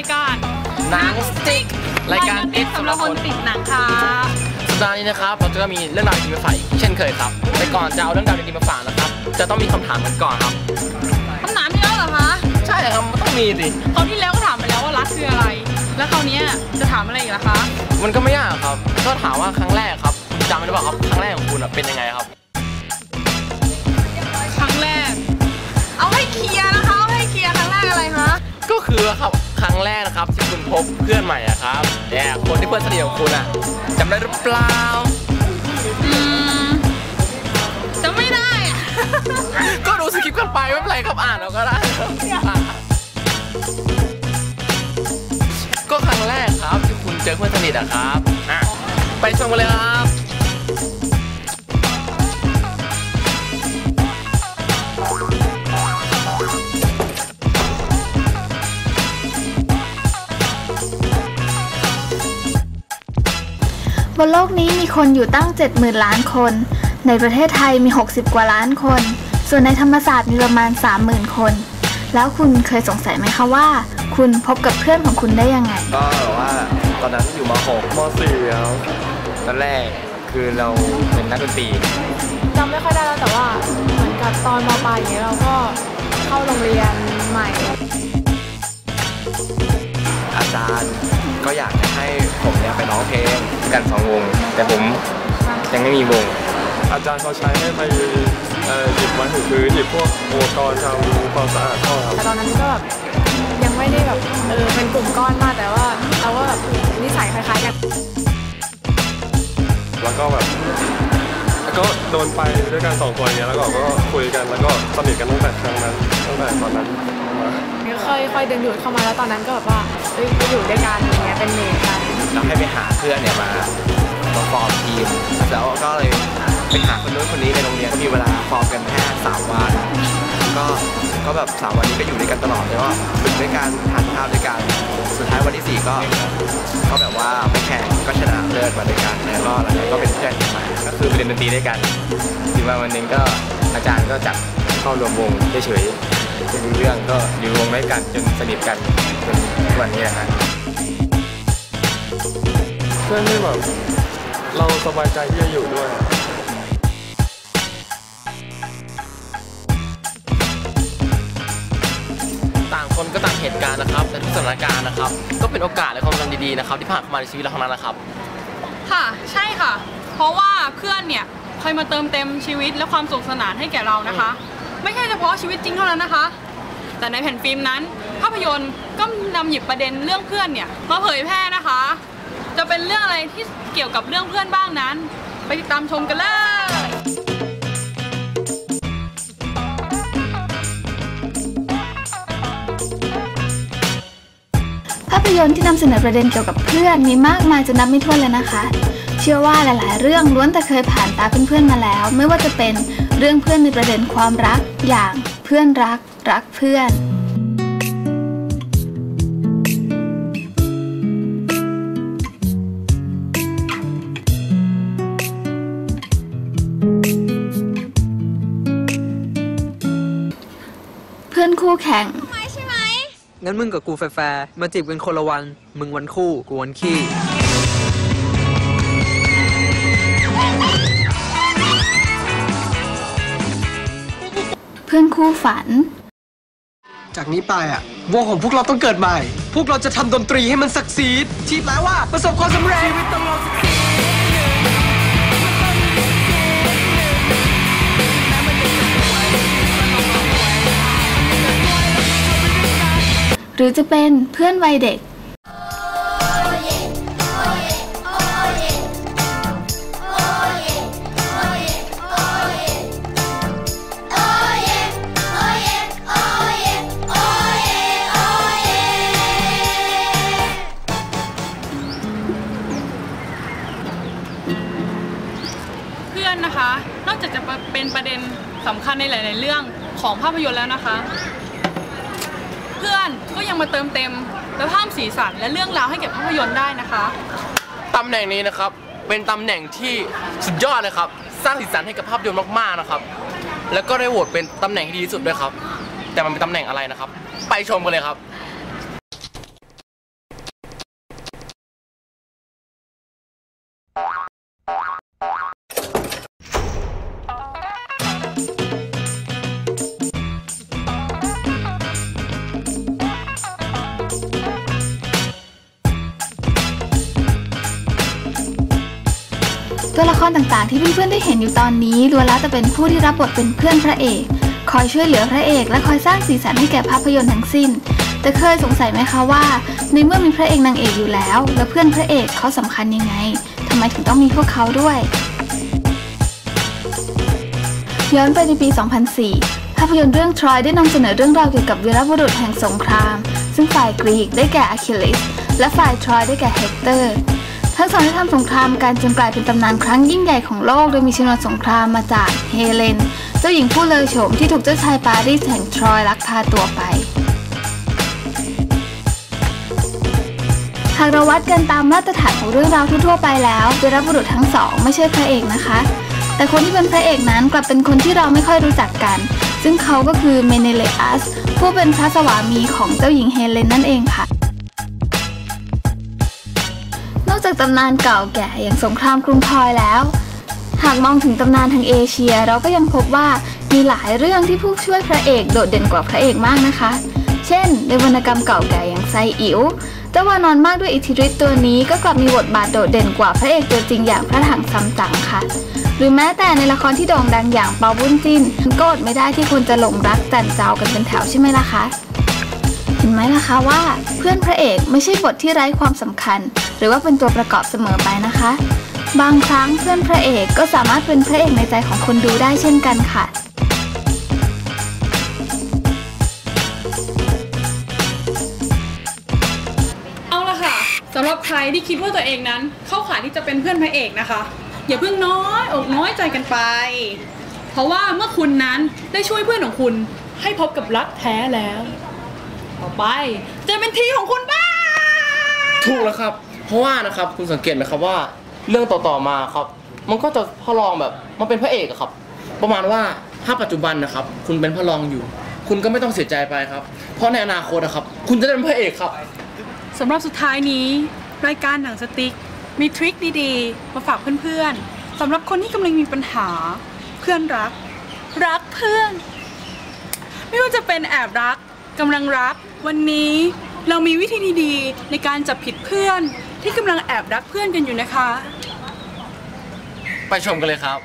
หนังสติ๊กรายการติดสำหรับคนติดหนังค่ะสัปดาห์นี้นะครับเราจะมีเรื่องราวดีๆมาฝากอีกเช่นเคยครับแต่ก่อนจะเอาเรื่องราวดีๆมาฝากนะครับ จะต้องมีคำถามกันก่อนครับคำถามที่แล้วเหรอคะใช่ครับมันต้องมีสิคราวที่แล้วก็ถามไปแล้วว่ารักคืออะไร แล้วคราวเนี้ยจะถามอะไรอีกล่ะคะ มันก็ไม่ยากครับ ก็ถามว่าครั้งแรกครับคุณจำได้หรือเปล่าครับครั้งแรกของคุณอะเป็นยังไงครับครั้งแรก เอาให้เคลียร์นะคะเอาให้เคลียร์ครั้งแรกอะไรคะก็คือครับ ครั้งแรกนะครับที่คุณพบเพื่อนใหม่อะครับแต่คนที่เพื่อนสนิทของคุณอะจำได้หรือเปล่าอืมจำไม่ได้อะก็ดูสคริปต์กันไปไม่เป็นไรครับอ่านเราก็ได้ครับก็ครั้งแรกครับที่คุณเจอเพื่อนสนิทอะครับอะไปชมกันเลยครับ นโลกนี้มีคนอยู่ตั้ง 70,000 ล้านคน ในประเทศไทยมี 60 กว่าล้านคน ส่วนในธรรมศาสตร์มีประมาณ 30,000 คน แล้วคุณเคยสงสัยไหมคะว่า คุณพบกับเพื่อนของคุณได้ยังไง ก็แบบว่าตอนนั้นอยู่ม .6 มสี่ครับตอนแรกคือเราเป็นนักดนตรีจำไม่ค่อยได้แล้วแต่ว่าเหมือนกับตอนมปลายอย่างเงี้ยเราก็เข้าโรงเรียนใหม่อา จารย์ ก็อยากจะให้ผมเนี่ยไปร้องเพลงกันสองวง แต่ผมยังไม่มีวง อาจารย์เขาใช้ให้ไปเอ่อหยิบวัตถุพื้นหยิบพวกอุปกรณ์ทำความสะอาดห้องครับแต่ตอนนั้นก็แบบยังไม่ได้แบบเออเป็นกลุ่มก้อนมากแต่ว่าเราก็แบบนิสัยคล้ายๆกัน แล้วก็แบบ แล้วก็โดนไปด้วยกันสองคนอย่างเงี้ยแล้วก็ก็คุยกันแล้วก็สนิทกันตั้งแต่ครั้งนั้นตั้งแต่ตอนนั้นมาค่อยค่อยดึงดูดเข้ามาแล้วตอนนั้นก็แบบว่าเอ้ยไปอยู่ด้วยกันอย่างเงี้ยเป็นเมทกันเราให้ไปหาเพื่อนเนี่ยมามาฟอร์มทีมแล้วก็เลยไปหาคนนู้นคนนี้ในโรงเรียนก็มีเวลาฟอร์มกันแค่สามวัน ก็ก็แบบสามวันนี้ก็อยู่ด้วยกันตลอดเลยว่าฝึกด้วยกันทานข้าวด้วยกัน สุดท้ายวันที่สี่ก็ก็แบบว่าไปแข่งก็ชนะเลิศมาด้วยกันแล้วก็หลังจากนั้นก็เป็นเพื่อนกันมาก็คือเรียนดนตรีด้วยกันทีมาวันหนึงก็อาจารย์ก็จับเข้ารวมวงเฉยๆไม่รู้เรื่องก็อยู่วงด้วยกันจนสนิทกันจนทุกวันนี้นะฮะเพื่อนที่แบบเราสบายใจที่จะอยู่ด้วย เหตุการณ์นะครับแต่ทุกสถานการณ์นะครับ ก็เป็นโอกาสและความทรงดีๆนะครับ ที่ผ่านเข้ามาในชีวิตเราทั้งนั้นนะครับ ค่ะ ใช่ค่ะ เพราะว่าเพื่อนเนี่ยคอยมาเติมเต็มชีวิตและความสุขสนานให้แก่เรานะคะ ไม่ใช่เฉพาะชีวิตจริงเท่านั้นนะคะ แต่ในแผ่นฟิล์มนั้น ภาพยนตร์ก็นำหยิบประเด็นเรื่องเพื่อนเนี่ยมาเผยแพร่นะคะ จะเป็นเรื่องอะไรที่เกี่ยวกับเรื่องเพื่อนบ้างนั้น ไปติดตามชมกันเลย ยนตร์ที่นำเสนอประเด็นเกี่ยวกับเพื่อนมีมากมายจนนับไม่ถ้วนเลยนะคะ เชื่อว่าหลาย ๆ เรื่องล้วนแต่เคยผ่านตาเพื่อนๆมาแล้ว ไม่ว่าจะเป็นเรื่องเพื่อนในประเด็นความรักอย่างเพื่อนรัก รักเพื่อนเพื่อนคู่แข่ง งั้นมึงกับกูแฟร์ๆมาจีบกันคนละวัน มึงวันคู่กูวันขี้ เพื่อนคู่ฝัน จากนี้ไปอะ วงของพวกเราต้องเกิดใหม่ พวกเราจะทำดนตรีให้มันสักซีดที่แปลว่าประสบความสำเร็จ รือจะเป็นเพื่อนวัยเด็ก เพื่อนนะคะ นอกจากจะเป็นประเด็นสำคัญในหลาย ๆ เรื่องของภาพยนตร์แล้วนะคะ เพื่อนก็ยังมาเติมเต็ม และเพิ่มสีสันและเรื่องราวให้แก่ภาพยนตร์ได้นะคะตำแหน่งนี้นะครับเป็นตำแหน่งที่สุดยอดเลยครับ สร้างสีสันให้กับภาพยนตร์มากๆนะครับ แล้วก็ได้โหวตเป็นตำแหน่งที่ดีที่สุดด้วยครับ แต่มันเป็นตำแหน่งอะไรนะครับ ไปชมกันเลยครับ ตัวละครต่างๆ ที่เพื่อนๆได้เห็นอยู่ตอนนี้ล้วนแล้วแต่เป็นผู้ที่รับบทเป็นเพื่อนพระเอก คอยช่วยเหลือพระเอกและคอยสร้างสีสันให้แก่ภาพยนตร์ทั้งสิ้น แต่เคยสงสัยไหมคะว่า ในเมื่อมีพระเอกนางเอกอยู่แล้ว แล้วเพื่อนพระเอกเขาสำคัญยังไงทำไมถึงต้องมีพวกเขาด้วย ย้อนไปในปี 2004 ภาพยนตร์เรื่องทรอยได้นำเสนอเรื่องราวเกี่ยวกับวีรบุรุษแห่งสงคราม ซึ่งฝ่ายกรีกได้แก่อะคิลิสและฝ่ายทรอยได้แก่เฮกเตอร์ ทั้งสองได้ทำสงครามกันจนกลายเป็นตำนานครั้งยิ่งใหญ่ของโลกโดยมีชนวนสงครามมาจากเฮเลน เจ้าหญิงผู้เลอโฉมที่ถูกเจ้าชายปารีสแห่งทรอยลักพาตัวไปหากเราวัดกันตามมาตรฐานของเรื่องราวทั่วๆไปแล้ววีรบุรุษทั้งสองไม่ใช่พระเอกนะคะ แต่คนที่เป็นพระเอกนั้นกลับเป็นคนที่เราไม่ค่อยรู้จักกัน ซึ่งเขาก็คือเมเนเลอัสผู้เป็นพระสวามีของเจ้าหญิงเฮเลนนั่นเองค่ะ จากตำนานเก่าแก่อย่างสงครามกรุงทรอยแล้ว หากมองถึงตำนานทางเอเชีย เราก็ยังพบว่ามีหลายเรื่องที่ผู้ช่วยพระเอกโดดเด่นกว่าพระเอกมากนะคะ เช่น ในวรรณกรรมเก่าแก่อย่างไซอิ๋วเจ้าวานอนมากด้วยอิทธิฤทธิ์ตัวนี้ก็กลับมีบทบาทโดดเด่นกว่าพระเอกตัวจริงอย่างพระถังซัมจั๋งค่ะ หรือแม้แต่ในละครที่โด่งดังอย่างเปาบุญจินก็อดไม่ได้ที่คุณจะหลงรักจันเจ้ากันเป็นแถวใช่ไหมล่ะคะ เห็นไหมล่ะคะว่าเพื่อนพระเอกไม่ใช่บทที่ไร้ความสำคัญ หรือว่าเป็นตัวประกอบเสมอไปนะคะ บางครั้งเพื่อนพระเอกก็สามารถเป็นพระเอกในใจของคนดูได้เช่นกันค่ะเอาละค่ะสำหรับใครที่คิดว่าตัวเองนั้น เข้าข่ายที่จะเป็นเพื่อนพระเอกนะคะ อย่าเพิ่งน้อยอกน้อยใจกันไป เพราะว่าเมื่อคุณนั้นได้ช่วยเพื่อนของคุณให้พบกับรักแท้แล้ว ต่อไป จะเป็นทีของคุณบ้างถูกแล้วครับ เพราะว่านะครับคุณสังเกตไหมครับว่า เรื่องต่อๆมาครับ มันก็จะพระรองแบบมันเป็นพระเอกอะครับ ประมาณว่าถ้าปัจจุบันนะครับ คุณเป็นพระรองอยู่ คุณก็ไม่ต้องเสียใจไปครับ เพราะในอนาคตนะครับ คุณจะได้เป็นพระเอกครับสำหรับสุดท้ายนี้ รายการหนังสติ๊กมีทริคดีๆ มาฝากเพื่อนๆสำหรับคนที่กำลังมีปัญหา เพื่อนรัก รักเพื่อน ไม่ว่าจะเป็นแอบรัก กำลังรักวันนี้เรามีวิธีดีๆในการจับผิดเพื่อนที่กำลังแอบรักเพื่อนกันอยู่นะคะ ไปชมกันเลยครับ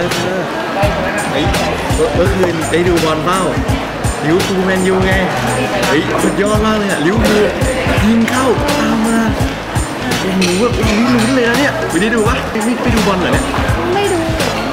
อเธอเฮ้ยเมื่อเมื่อคืนได้ดูบอลเปล่าลิวอร์พูแมนยูไงเฮ้ยสุดยอดมากเลยอะลิวอร์พูยิงเข้าตามมาโอ้โหแบบโอ้ลุ้นเลยนะเนี่ยไปได้ดูปะไปไปดูบอลเหรอเนี่ยไม่ดู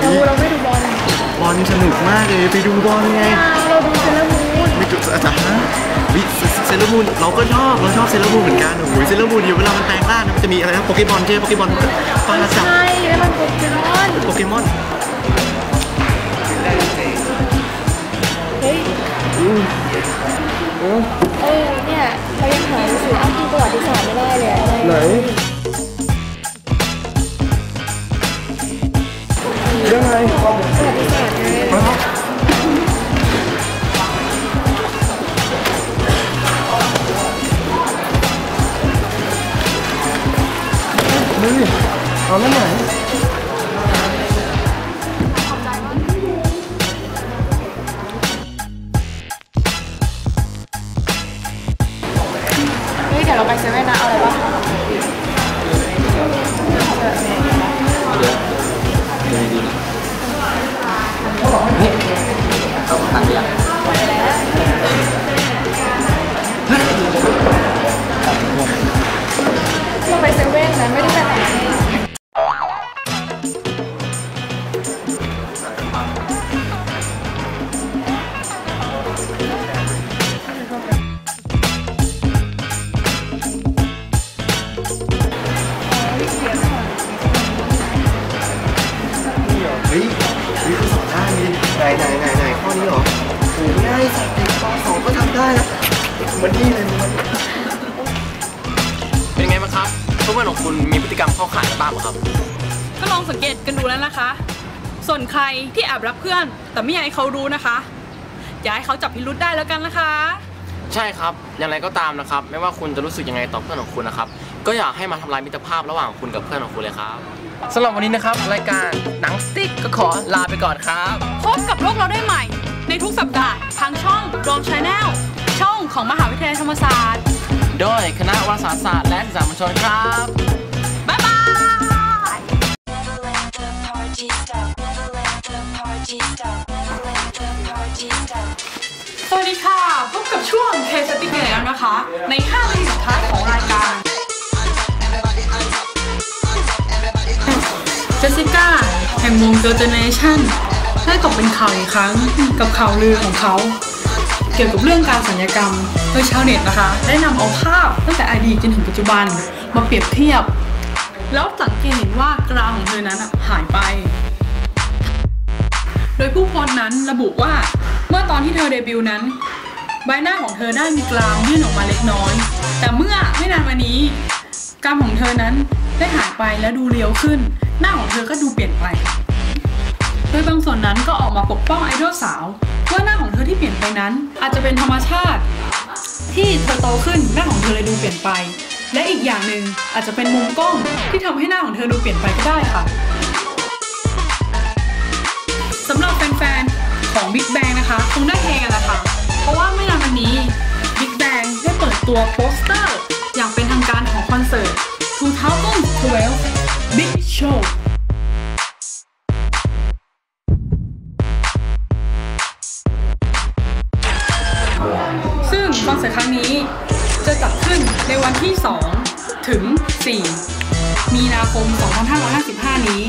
เราเราไม่ดูบอลบอลสนุกมากเลยไปดูบอลไงเราดูเซเลมูนไม่จุดอาจารย์ฮะวิเซเลอร์มูนเราก็ชอบเราชอบเซเลอร์มูนเหมือนกันโอ้โหเซเลอร์มูนอยู่เวลามันแปลงร่างนะมันจะมีอะไรนะโปเกมอนใช่ไหมโปเกมอนปลาจับใช่แล้วมันโปเกมอนโปเกมอน เฮ้ยเออเนี่ยเรายังหาหนังสืออ้างอิงประวัติศาสตร์ไม่ได้เลยอะไหนยังไงประวัติศาสตร์ไง ดูดิเอาแล้วไหน ไหนไหนไหนไหนข้อนี้เหรอโหง่ายสัตว์เด็กปสองก็ทำได้นะมันนี่เลยมันเป็นไงบ้างครับเพื่อนๆของคุณมีพฤติกรรมเข้าข่ายบ้างไหมครับ ก็ลองสังเกตกันดูแล้วนะคะ ส่วนใครที่แอบรักเพื่อน แต่ไม่อยากให้เขารู้นะคะ อย่าให้เขาจับพิรุษได้แล้วกันนะคะ ใช่ครับ อย่างไรก็ตามนะครับ ไม่ว่าคุณจะรู้สึกยังไงต่อเพื่อนของคุณนะครับ ก็อย่าให้มาทำลายมิตรภาพระหว่างคุณกับเพื่อนของคุณเลยครับสำหรับวันนี้นะครับ รายการหนังสติ๊กก็ ขอลาไปก่อนครับ พบกับโลกเราได้ใหม่ ในทุกสัปดาห์ทางช่องโดมชาแนลช่องของมหาวิทยาลัยธรรมศาสตร์ โดยคณะวารสารศาสตร์และสื่อสารมวลชนครับ บ๊ายบาย Never let the party stop. Never let the party stop. Never let the party stop. สวัสดีค่ะ พบกับช่วงเคสติ๊กแล้วนะคะ ใน5นาทีสุดท้ายของรายการเจสสิก้า แห่งวงเจอเจเนชั่นได้ตกเป็นข่าวอีกครั้งกับข่าวลือของเขา เกี่ยวกับเรื่องการสัญญกรรม โดยชาวเน็ตนะคะ ได้นำเอาภาพตั้งแต่อดีตจนถึงปัจจุบันมาเปรียบเทียบ แล้วสังเกตเห็นว่ากรามของเธอนั้นหายไป โดยผู้โพสต์นั้นระบุว่าเมื่อตอนที่เธอเดบิวต์นั้น ใบหน้าของเธอได้มีกรามยื่นออกมาเล็กน้อย แต่เมื่อไม่นานมานี้กรามของเธอนั้นได้หายไปและดูเรียวขึ้น หน้าของเธอก็ดูเปลี่ยนไป โดยบางส่วนนั้นก็ออกมาปกป้องไอดอลสาวว่าหน้าของเธอที่เปลี่ยนไปนั้น อาจจะเป็นธรรมชาติ ที่เธอโตขึ้นหน้าของเธอเลยดูเปลี่ยนไป และอีกอย่างหนึ่งอาจจะเป็นมุมกล้องที่ทำให้หน้าของเธอดูเปลี่ยนไปก็ได้ค่ะสำหรับแฟนๆของ Big Bang นะคะคงได้เฮกันแหละค่ะเพราะว่าไม่นานวันนี้ Big Bang ได้เปิดตัวโปสเตอร์ อย่างเป็นทางการของคอนเสิร์ต2012 Big Show ซึ่งคอนเสิร์ตครั้งนี้จะจัดขึ้นในวันที่ 2 ถึง 4 มีนาคม 2555 นี้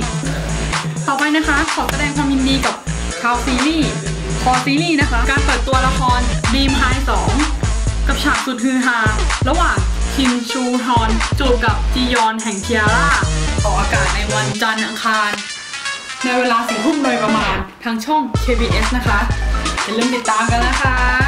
ต่อไปนะคะ ขอแสดงความยินดีกับคาวซีรีส์คอซีรีส์นะคะ การเปิดตัวละครดีมไฮ2 กับฉากสุดฮือฮา ระหว่างคิมชูฮอนจูบกับจียอนแห่งเทียร่า ออกอากาศในวันจันทร์อังคาร ในเวลาสี่ทุ่มโดยประมาณทางช่อง KBS นะคะอย่าลืมติดตามกันนะคะ